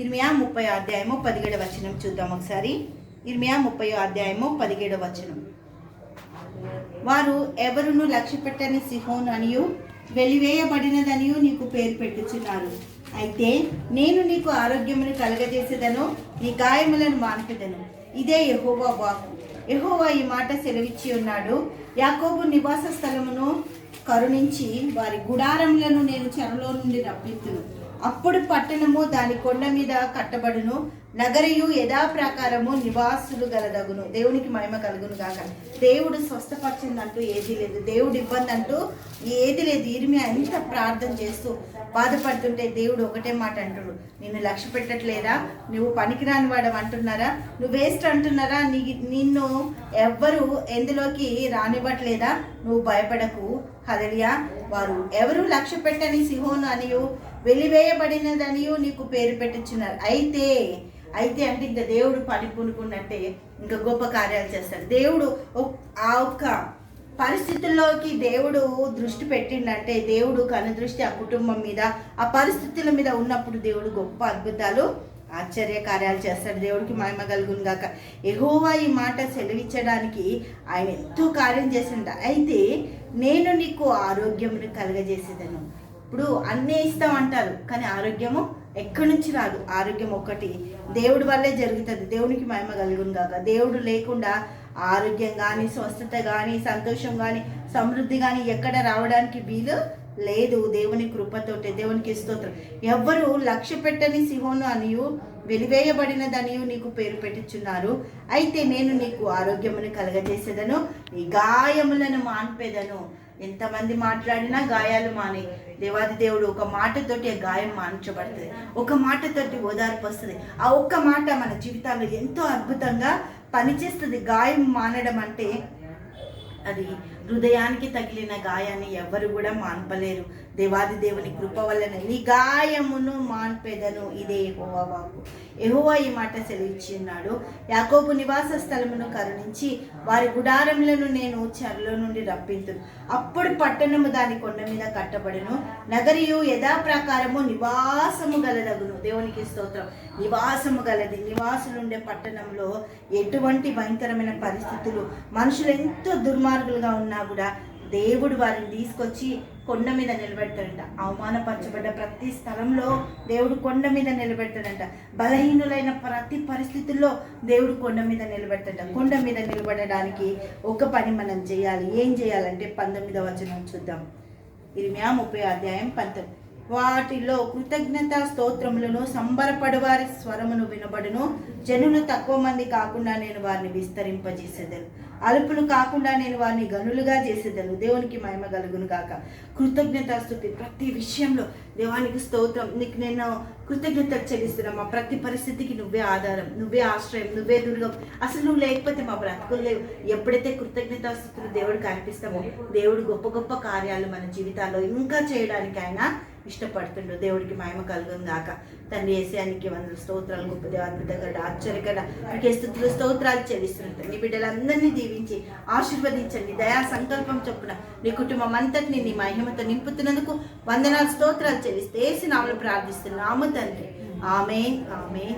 ఇర్మియా ముప్పై అధ్యాయము పదిహేడవ వచనం చూద్దాం ఒకసారి. ఇర్మియా ముప్పై అధ్యాయము పదిహేడవ వచనం. వారు ఎవరును లక్ష్య పెట్టని సిహోన్ అనియు వెలివేయబడినదనియు నీకు పేరు పెట్టుచున్నారు. అయితే నేను నీకు ఆరోగ్యమును కలగజేసేదను నీ గాయములను మాన్పెదను. ఇదే యహోవా వాకు యహోవా ఈ మాట సెలవిచ్చి ఉన్నాడు. యాకోబు నివాస స్థలమును కరుణించి వారి గుడారములను నేను చెరలో నుండి రప్పింతును. అప్పుడు పట్టణము దాని కొండ మీద కట్టబడును. నగరియు యథాప్రకారము నివాసులు గలదగును. దేవునికి మహిమ కలుగును గాక. దేవుడు స్వస్థపరిచిందంటూ ఏది లేదు. దేవుడు ఇబ్బంది అంటూ ఏది లేదు. ఇరిమి ఎంత ప్రార్థన చేస్తూ బాధపడుతుంటే దేవుడు ఒకటే మాట అంటుడు. నిన్ను లక్ష్య పెట్టట్లేదా? నువ్వు పనికిరాని వాడు అంటున్నారా? నువ్వు వేస్ట్ అంటున్నారా? నీ నిన్ను ఎవ్వరు ఎందులోకి రానివ్వట్లేదా? నువ్వు భయపడకు. కదలియా వారు ఎవరు లక్ష్య పెట్టని సిహోను అనియు? వెలివేయబడినదనియు నీకు పేరు పెట్టుచున్నారు. అయితే అయితే అంటే ఇంకా దేవుడు పని పూనుకున్నట్టే ఇంకా గొప్ప కార్యాలు చేస్తాడు దేవుడు ఆ ఒక్క పరిస్థితుల్లోకి దేవుడు దృష్టి పెట్టిండంటే దేవుడు కనుదృష్టి ఆ కుటుంబం మీద ఆ పరిస్థితుల మీద ఉన్నప్పుడు దేవుడు గొప్ప అద్భుతాలు ఆశ్చర్య కార్యాలు చేస్తాడు. దేవుడికి మహిమ కలుగును గాక. ఎహోవా ఈ మాట సెలవిచ్చడానికి ఆయన ఎంతో కార్యం చేసిండ. అయితే నేను నీకు ఆరోగ్యమును కలగజేసేదను. ఇప్పుడు అన్నీ ఇస్తాం అంటారు కానీ ఆరోగ్యము ఎక్కడి నుంచి రాదు? ఆరోగ్యం ఒక్కటి. దేవుడి వల్లే జరుగుతుంది. దేవునికి మహిమ కలుగును కాక దేవుడు లేకుండా ఆరోగ్యం కానీ స్వస్థత కానీ సంతోషం కానీ సమృద్ధి కానీ ఎక్కడ రావడానికి వీలు లేదు. దేవుని కృపతోటే దేవునికి స్తోత్రం. ఎవ్వరు లక్ష్య పెట్టని సిహోను అనియు వెలివేయబడినదనియు నీకు పేరు పెట్టుచున్నారు. అయితే నేను నీకు ఆరోగ్యమును కలగజేసేదను నీ గాయములను మాన్పేదను. ఎంతమంది మాట్లాడినా గాయాలు మానే. దేవాది దేవుడు ఒక మాటతోటి ఆ గాయం మాన్చబడుతుంది. ఒక మాటతోటి ఓదార్పు వస్తుంది. ఆ ఒక్క మాట మన జీవితాల్లో ఎంతో అద్భుతంగా పనిచేస్తుంది. గాయం మానడం అంటే అది హృదయానికి తగిలిన గాయాన్ని ఎవ్వరు కూడా మాన్పలేరు. దేవాది దేవుని కృప వలన నీ గాయమును మాన్పెదను. ఇదే ఎహోవా వాకు ఎహోవా ఈ మాట సెలవిచ్చి ఉన్నాడు యాకోబు నివాస స్థలమును కరుణించి వారి గుడారములను నేను చెరలో నుండి రప్పింతును అప్పుడు పట్టణము దాని కొండ మీద కట్టబడును. నగరియు యథాప్రకారము నివాసము గలదగును. దేవునికి స్తోత్రం. నివాసము గలది. నివాసులుండే పట్టణంలో ఎటువంటి భయంకరమైన పరిస్థితులు మనుషులు ఎంతో దుర్మార్గులుగా ఉన్నా కూడా దేవుడు వారిని తీసుకొచ్చి కొండ మీద నిలబెడతాడంట. అవమానపరచబడ్డ ప్రతి స్థలంలో దేవుడు కొండ మీద నిలబెడతాడంట. బలహీనులైన ప్రతి పరిస్థితుల్లో దేవుడు కొండ మీద నిలబెడతాడ కొండ మీద నిలబడడానికి ఒక పని మనం చేయాలి. ఏం చేయాలంటే పంతొమ్మిదవ వచనం చూద్దాం. ఇరిమియా ముప్పై అధ్యాయం పంతొమ్మిది. వాటిలో కృతజ్ఞత స్తోత్రములను సంబరపడు వారి స్వరమును వినబడును. జనులు తక్కువ మంది కాకుండా నేను వారిని విస్తరింపజేసేదాను. అలుపులు కాకుండా నేను వారిని గనులుగా చేసేదాను. దేవునికి మహిమ కలుగును గాక. కృతజ్ఞత స్థుతి. ప్రతి విషయంలో దేవానికి స్తోత్రం. నీకు నేను కృతజ్ఞత చెల్లిస్తున్నా మా ప్రతి పరిస్థితికి నువ్వే ఆధారం నువ్వే ఆశ్రయం నువ్వే దుర్గం. అసలు నువ్వు లేకపోతే మా బ్రతుకులు లేవు. ఎప్పుడైతే కృతజ్ఞత స్థుతులు దేవుడికి అర్పిస్తామో దేవుడు గొప్ప గొప్ప కార్యాలు మన జీవితాల్లో ఇంకా చేయడానికి ఆయన ఇష్టపడుతుండు. దేవుడికి మహిమ కలుగును గాక. తండ్రి ఏసయానికి వందల స్తోత్రాలు. గొప్ప దేవాద్భుతంగా ఆశ్చర్యకర స్థుతులు స్తోత్రాలు చెల్లిస్తున్నారు నీ బిడ్డలందరినీ దీవించి ఆశీర్వదించండి. దయా సంకల్పం చొప్పున నీ కుటుంబం అంతటిని నీ మహిమతో నింపుతున్నందుకు వందనాలు స్తోత్రాలు చెల్లిస్తే ఏసు నామలు ప్రార్థిస్తున్నాము తండ్రి. ఆమె ఆమె